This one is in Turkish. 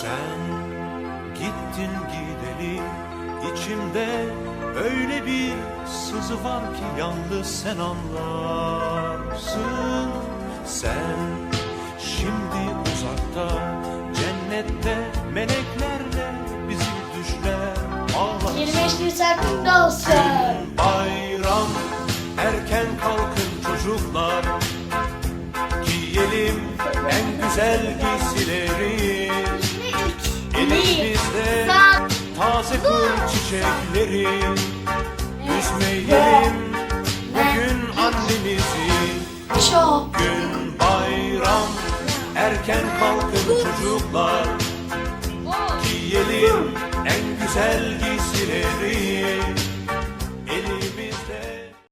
Sen gittin gideli içimde öyle bir sızı var ki yalnız sen anlarsın. Sen şimdi uzakta cennette meleklerle bizi düşler ağlarsın. 25 Nisan olsun. Bayram erken kalkın çocuklar. Giyelim en güzel giysileri. Kır çiçekleri Üzmeyelim bugün annemizi. Gün bayram erken kalkın çocuklar Giyelim en güzel giysileri